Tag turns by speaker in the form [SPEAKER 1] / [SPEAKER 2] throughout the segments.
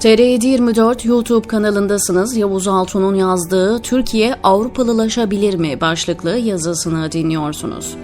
[SPEAKER 1] TR724 YouTube kanalındasınız. Yavuz Altun'un yazdığı Türkiye Avrupalılaşabilir mi başlıklı yazısını dinliyorsunuz.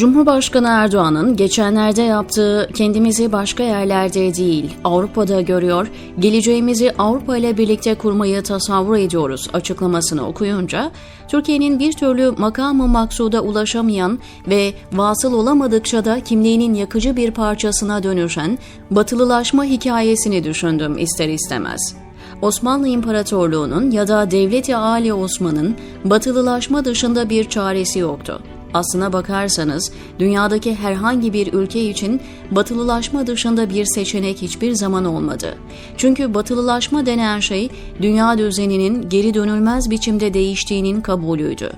[SPEAKER 1] Cumhurbaşkanı Erdoğan'ın geçenlerde yaptığı kendimizi başka yerlerde değil Avrupa'da görüyor, geleceğimizi Avrupa ile birlikte kurmayı tasavvur ediyoruz açıklamasını okuyunca Türkiye'nin bir türlü makamı maksuda ulaşamayan ve vasıl olamadıkça da kimliğinin yakıcı bir parçasına dönüşen batılılaşma hikayesini düşündüm ister istemez. Osmanlı İmparatorluğu'nun ya da Devleti Ali Osman'ın batılılaşma dışında bir çaresi yoktu. Aslına bakarsanız dünyadaki herhangi bir ülke için batılılaşma dışında bir seçenek hiçbir zaman olmadı. Çünkü batılılaşma denen şey dünya düzeninin geri dönülmez biçimde değiştiğinin kabulüydü.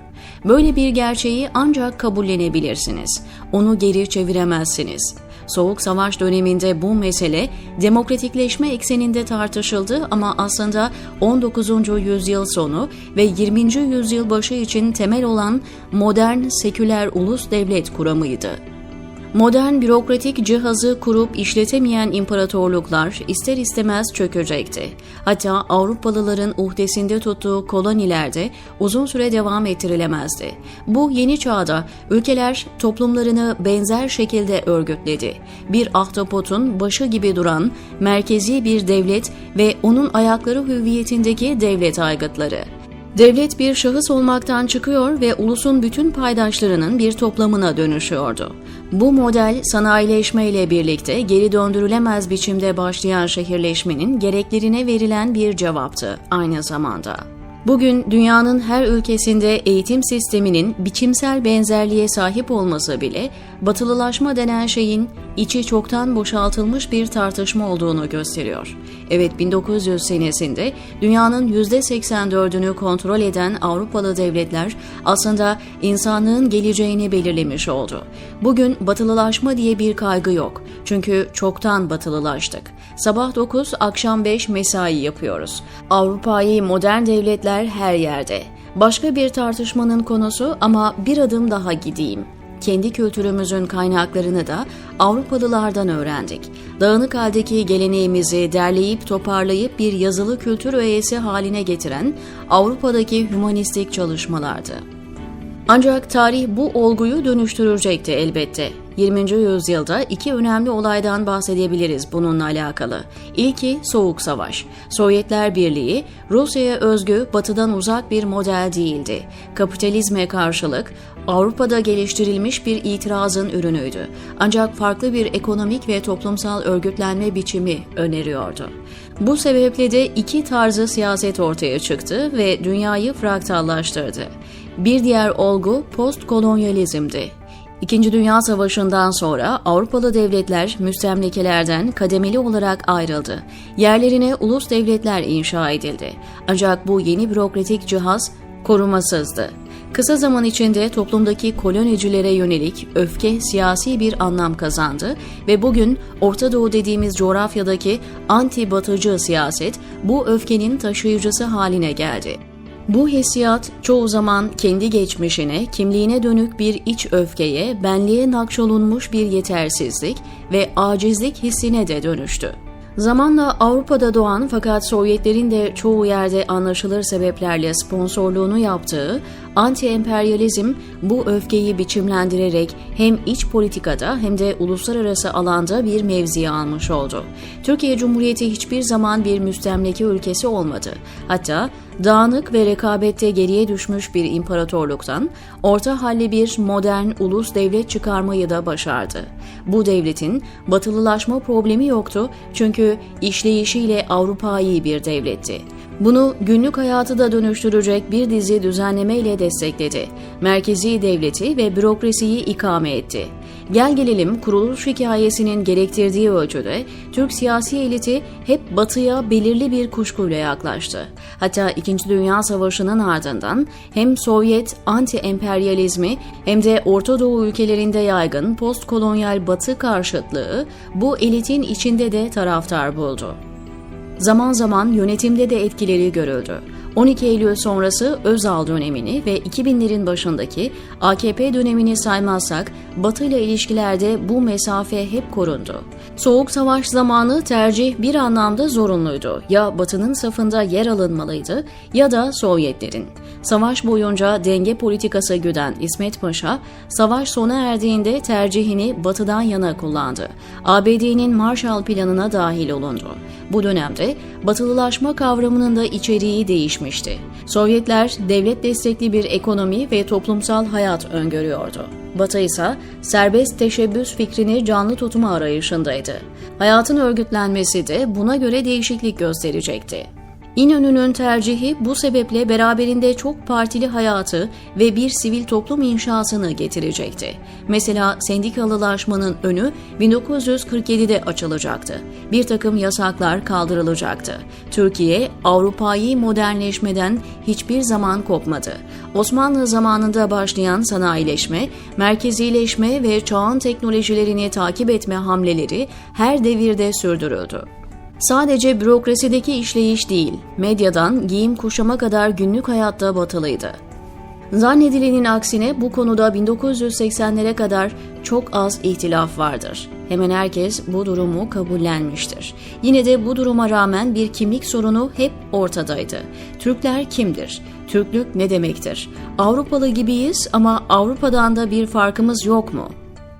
[SPEAKER 1] Böyle bir gerçeği ancak kabullenebilirsiniz. Onu geri çeviremezsiniz. Soğuk Savaş döneminde bu mesele demokratikleşme ekseninde tartışıldı ama aslında 19. yüzyıl sonu ve 20. yüzyıl başı için temel olan modern seküler ulus devlet kuramıydı. Modern bürokratik cihazı kurup işletemeyen imparatorluklar ister istemez çökecekti. Hatta Avrupalıların uhdesinde tuttuğu kolonilerde uzun süre devam ettirilemezdi. Bu yeni çağda ülkeler toplumlarını benzer şekilde örgütledi. Bir ahtapotun başı gibi duran merkezi bir devlet ve onun ayakları hüviyetindeki devlet aygıtları. Devlet bir şahıs olmaktan çıkıyor ve ulusun bütün paydaşlarının bir toplamına dönüşüyordu. Bu model sanayileşme ile birlikte geri döndürülemez biçimde başlayan şehirleşmenin gereklerine verilen bir cevaptı aynı zamanda. Bugün dünyanın her ülkesinde eğitim sisteminin biçimsel benzerliğe sahip olması bile batılılaşma denen şeyin içi çoktan boşaltılmış bir tartışma olduğunu gösteriyor. Evet 1900 senesinde dünyanın %84'ünü kontrol eden Avrupalı devletler aslında insanlığın geleceğini belirlemiş oldu. Bugün batılılaşma diye bir kaygı yok. Çünkü çoktan batılılaştık. Sabah 9, akşam 5 mesai yapıyoruz. Avrupa'yı modern devletler her yerde. Başka bir tartışmanın konusu ama bir adım daha gideyim kendi kültürümüzün kaynaklarını da Avrupalılardan öğrendik. Dağınık haldeki geleneğimizi derleyip toparlayıp bir yazılı kültür öğesi haline getiren Avrupa'daki hümanistik çalışmalardı. Ancak tarih bu olguyu dönüştürecekti elbette. 20. yüzyılda iki önemli olaydan bahsedebiliriz bununla alakalı. İlki Soğuk Savaş. Sovyetler Birliği, Rusya'ya özgü batıdan uzak bir model değildi. Kapitalizme karşılık Avrupa'da geliştirilmiş bir itirazın ürünüydü. Ancak farklı bir ekonomik ve toplumsal örgütlenme biçimi öneriyordu. Bu sebeple de iki tarzı siyaset ortaya çıktı ve dünyayı fraktallaştırdı. Bir diğer olgu postkolonyalizmdi. İkinci Dünya Savaşı'ndan sonra Avrupalı devletler müstemlekelerden kademeli olarak ayrıldı. Yerlerine ulus devletler inşa edildi. Ancak bu yeni bürokratik cihaz korumasızdı. Kısa zaman içinde toplumdaki kolonicilere yönelik öfke siyasi bir anlam kazandı ve bugün Orta Doğu dediğimiz coğrafyadaki anti-batıcı siyaset bu öfkenin taşıyıcısı haline geldi. Bu hissiyat çoğu zaman kendi geçmişine, kimliğine dönük bir iç öfkeye, benliğe nakşolunmuş bir yetersizlik ve acizlik hissine de dönüştü. Zamanla Avrupa'da doğan fakat Sovyetlerin de çoğu yerde anlaşılır sebeplerle sponsorluğunu yaptığı anti-emperyalizm bu öfkeyi biçimlendirerek hem iç politikada hem de uluslararası alanda bir mevzi almış oldu. Türkiye Cumhuriyeti hiçbir zaman bir müstemleke ülkesi olmadı. Hatta dağınık ve rekabette geriye düşmüş bir imparatorluktan orta halli bir modern ulus devlet çıkarmayı da başardı. Bu devletin batılılaşma problemi yoktu çünkü işleyişiyle Avrupa'yı bir devletti. Bunu günlük hayatı da dönüştürecek bir dizi düzenleme ile destekledi. Merkezi devleti ve bürokrasiyi ikame etti. Gel gelelim kuruluş hikayesinin gerektirdiği ölçüde Türk siyasi eliti hep batıya belirli bir kuşkuyla yaklaştı. Hatta İkinci Dünya Savaşı'nın ardından hem Sovyet anti-emperyalizmi hem de Orta Doğu ülkelerinde yaygın postkolonyal batı karşıtlığı bu elitin içinde de taraftar buldu. Zaman zaman yönetimde de etkileri görüldü. 12 Eylül sonrası Özal dönemini ve 2000'lerin başındaki AKP dönemini saymazsak Batı ile ilişkilerde bu mesafe hep korundu. Soğuk Savaş zamanı tercih bir anlamda zorunluydu. Ya Batı'nın safında yer alınmalıydı ya da Sovyetlerin. Savaş boyunca denge politikası güden İsmet Paşa, savaş sona erdiğinde tercihini Batı'dan yana kullandı. ABD'nin Marshall Planı'na dahil olundu. Bu dönemde batılılaşma kavramının da içeriği değişmişti. Sovyetler devlet destekli bir ekonomi ve toplumsal hayat öngörüyordu. Batı ise serbest teşebbüs fikrini canlı tutma arayışındaydı. Hayatın örgütlenmesi de buna göre değişiklik gösterecekti. İnönü'nün tercihi bu sebeple beraberinde çok partili hayatı ve bir sivil toplum inşasını getirecekti. Mesela sendikalılaşmanın önü 1947'de açılacaktı. Bir takım yasaklar kaldırılacaktı. Türkiye, Avrupa'yı modernleşmeden hiçbir zaman kopmadı. Osmanlı zamanında başlayan sanayileşme, merkezileşme ve çağın teknolojilerini takip etme hamleleri her devirde sürdürüldü. Sadece bürokrasideki işleyiş değil, medyadan giyim kuşama kadar günlük hayatta batılıydı. Zannedilenin aksine bu konuda 1980'lere kadar çok az ihtilaf vardır. Hemen herkes bu durumu kabullenmiştir. Yine de bu duruma rağmen bir kimlik sorunu hep ortadaydı. Türkler kimdir? Türklük ne demektir? Avrupalı gibiyiz ama Avrupa'dan da bir farkımız yok mu?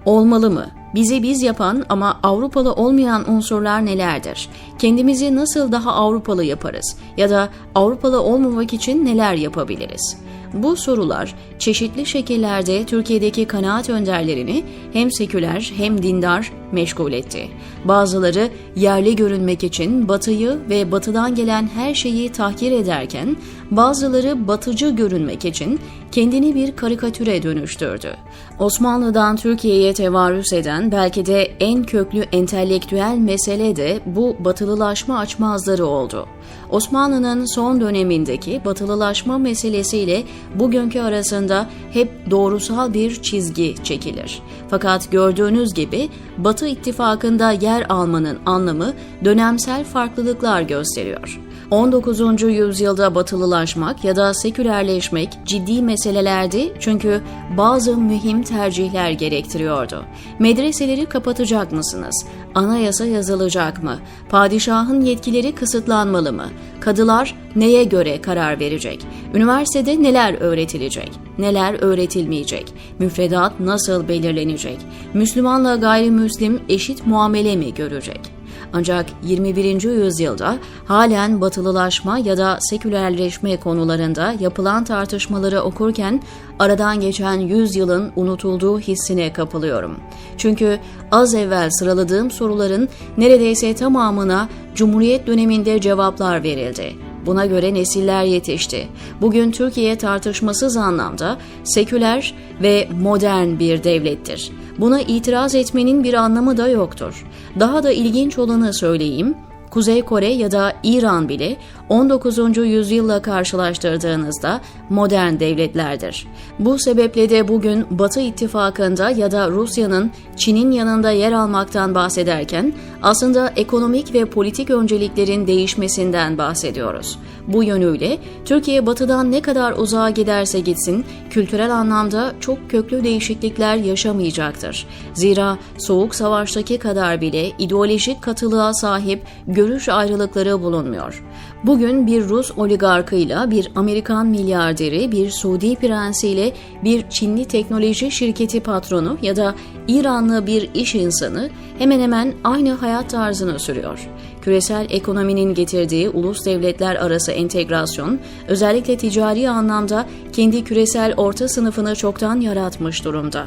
[SPEAKER 1] Olmalı mı? Bizi biz yapan ama Avrupalı olmayan unsurlar nelerdir? Kendimizi nasıl daha Avrupalı yaparız? Ya da Avrupalı olmamak için neler yapabiliriz? Bu sorular çeşitli şekillerde Türkiye'deki kanaat önderlerini hem seküler hem dindar meşgul etti. Bazıları yerli görünmek için batıyı ve batıdan gelen her şeyi tahkir ederken bazıları batıcı görünmek için kendini bir karikatüre dönüştürdü. Osmanlı'dan Türkiye'ye tevarüs eden belki de en köklü entelektüel mesele de bu batılılaşma açmazları oldu. Osmanlı'nın son dönemindeki batılılaşma meselesiyle bugünkü arasında hep doğrusal bir çizgi çekilir. Fakat gördüğünüz gibi Batı ittifakında yer almanın anlamı dönemsel farklılıklar gösteriyor. 19. yüzyılda batılılaşmak ya da sekülerleşmek ciddi meselelerdi çünkü bazı mühim tercihler gerektiriyordu. Medreseleri kapatacak mısınız? Anayasa yazılacak mı? Padişahın yetkileri kısıtlanmalı mı? Kadılar neye göre karar verecek? Üniversitede neler öğretilecek? Neler öğretilmeyecek? Müfredat nasıl belirlenecek? Müslümanla gayrimüslim eşit muamele mi görecek? Ancak 21. yüzyılda halen batılılaşma ya da sekülerleşme konularında yapılan tartışmaları okurken aradan geçen 100 yılın unutulduğu hissine kapılıyorum. Çünkü az evvel sıraladığım soruların neredeyse tamamına Cumhuriyet döneminde cevaplar verildi. Buna göre nesiller yetişti. Bugün Türkiye tartışmasız anlamda seküler ve modern bir devlettir. Buna itiraz etmenin bir anlamı da yoktur. Daha da ilginç olanı söyleyeyim. Kuzey Kore ya da İran bile 19. yüzyılla karşılaştırdığınızda modern devletlerdir. Bu sebeple de bugün Batı ittifakında ya da Rusya'nın Çin'in yanında yer almaktan bahsederken aslında ekonomik ve politik önceliklerin değişmesinden bahsediyoruz. Bu yönüyle Türkiye Batı'dan ne kadar uzağa giderse gitsin kültürel anlamda çok köklü değişiklikler yaşamayacaktır. Zira Soğuk Savaş'taki kadar bile ideolojik katılığa sahip görüş ayrılıkları bulunmuyor. Bugün bir Rus oligarkıyla, bir Amerikan milyarderi, bir Suudi prensiyle, bir Çinli teknoloji şirketi patronu ya da İranlı bir iş insanı hemen hemen aynı hayat tarzını sürüyor. Küresel ekonominin getirdiği ulus devletler arası entegrasyon, özellikle ticari anlamda kendi küresel orta sınıfını çoktan yaratmış durumda.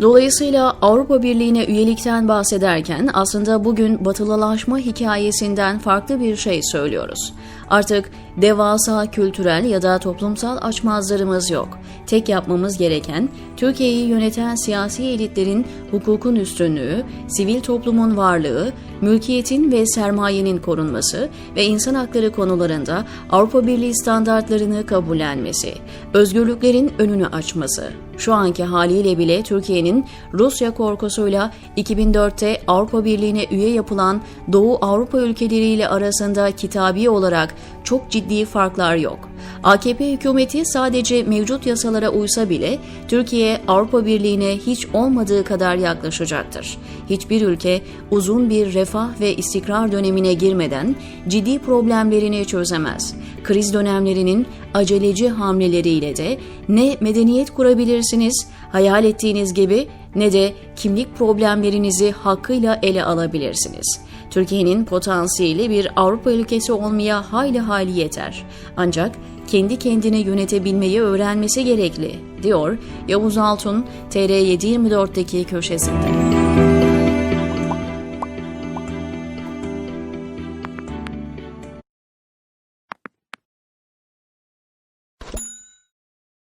[SPEAKER 1] Dolayısıyla Avrupa Birliği'ne üyelikten bahsederken aslında bugün batılılaşma hikayesinden farklı bir şey söylüyoruz. Artık devasa kültürel ya da toplumsal açmazlarımız yok. Tek yapmamız gereken Türkiye'yi yöneten siyasi elitlerin hukukun üstünlüğü, sivil toplumun varlığı, mülkiyetin ve sermayenin korunması ve insan hakları konularında Avrupa Birliği standartlarını kabullenmesi, özgürlüklerin önünü açması. Şu anki haliyle bile Türkiye'nin Rusya korkusuyla 2004'te Avrupa Birliği'ne üye yapılan Doğu Avrupa ülkeleriyle arasında kitabi olarak çok ciddi farklar yok. AKP hükümeti sadece mevcut yasalara uysa bile Türkiye Avrupa Birliği'ne hiç olmadığı kadar yaklaşacaktır. Hiçbir ülke uzun bir refah ve istikrar dönemine girmeden ciddi problemlerini çözemez. Kriz dönemlerinin aceleci hamleleriyle de ne medeniyet kurabilirsiniz, hayal ettiğiniz gibi ne de kimlik problemlerinizi hakkıyla ele alabilirsiniz. Türkiye'nin potansiyeli bir Avrupa ülkesi olmaya hayli hayli yeter. Ancak kendi kendini yönetebilmeyi öğrenmesi gerekli, diyor Yavuz Altun TR724'deki köşesinde.